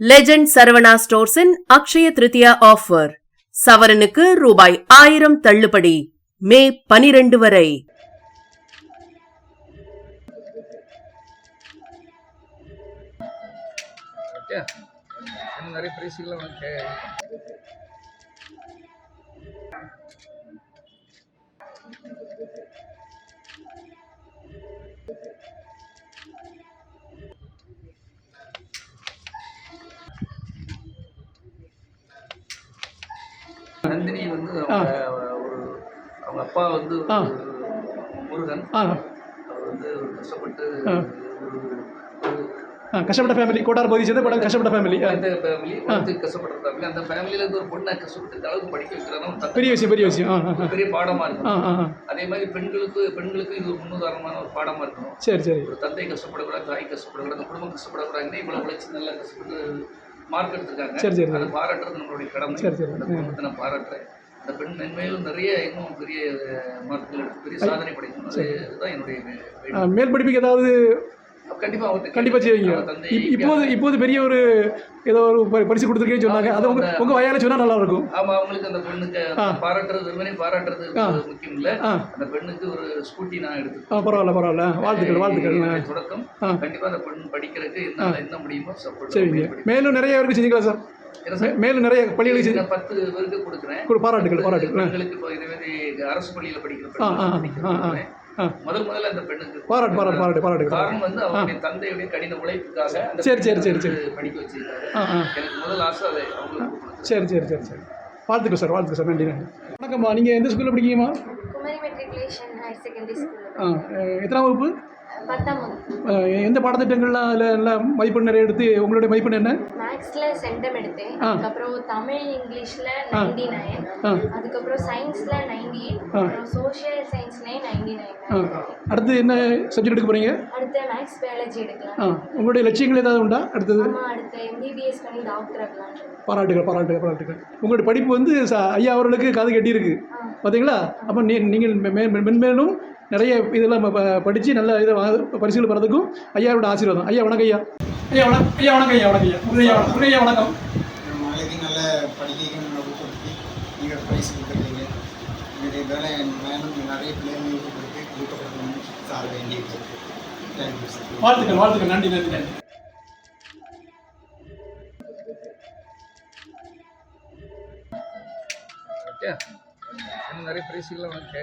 Legend Saravana ஸ்டோர்ஸின் Akshaya Tritiya offer சவரனுக்கு ரூபாய் ஆயிரம் தள்ளுபடி. மே பனிரெண்டு வரை. ஓகே. இன்னும் வந்து அவங்க ஒரு அவங்க அப்பா வந்து முருகன். அவர் வந்து கஷ்டப்பட்டு கஷ்டப்பட்ட ஃபேமிலி கோட்டார் பகுதி சேர்ந்த கூட கஷ்டப்பட்ட ஃபேமிலி அந்த ஃபேமிலி வந்து கஷ்டப்படுற ஃபேமிலி அந்த ஃபேமிலியில இருந்து ஒரு பொண்ணை கஷ்டப்பட்டு அளவுக்கு படிக்க தந்தை பெரிய விஷயம் பெரிய விஷயம். பெரிய பாடமா ஆ இருக்கும் அதே மாதிரி பெண்களுக்கு பெண்களுக்கு இது ஒரு முன்னுதாரணமான ஒரு பாடமா இருக்கணும். சரி சரி. ஒரு தந்தை கஷ்டப்படக்கூடாது தாய் கஷ்டப்படக்கூடாது குடும்பம் கஷ்டப்படக்கூடாதுன்னு இவ்வளவு உழைச்சி நல்லா கஷ்டப்பட்டு மார்க் எடுத்திருக்காங்க. சரி, சரி. அதை பாராட்டுறது நம்மளுடைய கடமை. சரி, சரி. நான் பாராட்டுறேன். அந்த பெண் மென்மேலும் நிறைய இன்னும் பெரிய எடுத்து பெரிய சாதனை படைக்கணும் அது இதுதான் என்னுடைய வே- ஆ, வேண்டுகோள். மேல் படிப்புக்கு ஏதாவது அப்ப கண்டிப்பா அவர்கிட்ட கண்டிப்பாக செய்வீங்க. இப்போது இப்போது பெரிய ஒரு ஏதோ ஒரு பரி- பரிசு கொடுத்துருக்கேன்னு சொன்னாங்க. அது உங்க உங்க வயால சொன்னா நல்லா இருக்கும் ஆமா அவங்களுக்கு அந்த பெண்ணுக்கு. பாராட்டுறது வெறுமனே பாராட்டுறது. முக்கியம் இல்ல. அந்த பெண்ணுக்கு ஒரு ஸ்கூட்டி நான் எடுத்து பரவாயில்ல பரவாயில்ல. வாழ்த்துக்கள் வாழ்த்துக்கள். தொடக்கம். கண்டிப்பா அந்த பெண் படிக்கிறதுக்கு என்ன என்ன முடியுமோ சப்போர்ட் சரிங்க மேலும் நிறைய பேருக்கு செஞ்சுக்கலாம் சார். மேலும் நிறைய பள்ளிகளுக்கு செஞ்சு நான் பத்து பேருக்கு கொடுக்குறேன். கொடு- பாராட்டுகள் பாராட்டுகள் அரசு பள்ளியில படிக்கிற ஆ, ஆ, பெண்களுக்கு ஆ, ஆ, கொடுக்குறேன். ஆ. முதல் முதல்ல அந்த பெண்ணுக்கு பாராட்டு பாராட்டு பாராட்டு பாராட்டுகள் காரணம் வந்து அவருடைய தந்தையுடைய கடின உழைப்புக்காக சரி, சரி, சரி, வந்து படிக்க வச்சிருக்காரு. ஆ ஆ. எனக்கு முதல் ஆசை அதை அவங்களுக்கு. சரி சரி சரி சரி. வாழ்த்துக்கள் சார். வாழ்த்துக்கள் சார். நன்றி நன்றி. வணக்கம்மா. நீங்கள் எந்த ஸ்கூலில் படிக்கீங்கம்மா குமரி மெட்ரிகுலேஷன் ஹையர் செகண்டரி ஸ்கூலில் ஆ எத்தனாம் வகுப்பு? எந்த பாடத்திட்டங்கள்லாம் அதில் நல்லா மதிப்பெண் நிறைய எடுத்து உங்களுடைய மதிப்பெண் என்ன? மேக்ஸில் சென்டம் எடுத்தேன். அதுக்கப்புறம் தமிழ் இங்கிலீஷில் நைன்டி நைன் அதுக்கப்புறம் சயின்ஸில் நைன்டி எயிட். அப்புறம் சோஷியல் சயின்ஸ்லேயும் நைன்டி நைன் அடுத்து என்ன சப்ஜெக்ட் எடுக்க போகிறீங்க அடுத்து மேக்ஸ் பயாலஜி எடுக்கலாம். உங்களுடைய லட்சியங்கள் ஏதாவது உண்டா? அடுத்தது? அடுத்து எம்பிபிஎஸ் பண்ணி டாக்டர் ஆகலாம் பாராட்டுகள் பாராட்டுகள் பாராட்டுகள். உங்களுடைய படிப்பு வந்து ஐயா அவர்களுக்கு காது கட்டியிருக்கு. பார்த்தீங்களா அப்போ நீ நீங்கள் மென்மேலும் நிறைய இதெல்லாம் படித்து நல்ல இதை வாங்க பரிசுகள் பெறதுக்கும் ஐயாவோட ஆசீர்வாதம். ஐயா வணக்கம் ஐயா. ஐயா வணக்கம் ஐயா வணக்கம் ஐயா வணக்கம் ஐயா. முருகையா முருகையா வணக்கம். நாளைக்கு நல்ல படிக்க நல்ல ஊக்கப்படுத்தி நீங்கள் ப்ரைஸ் கொடுத்துருக்கீங்க. உங்களுடைய வேலை மேலும் நிறைய பிள்ளைங்களை ஊக்கப்படுத்தி ஊக்கப்படுத்தணும்னு சார் சார் வாழ்த்துக்கள் வாழ்த்துக்கள். நன்றி நன்றி நன்றி. நிறைய பிரைஸுகள்லாம் வந்து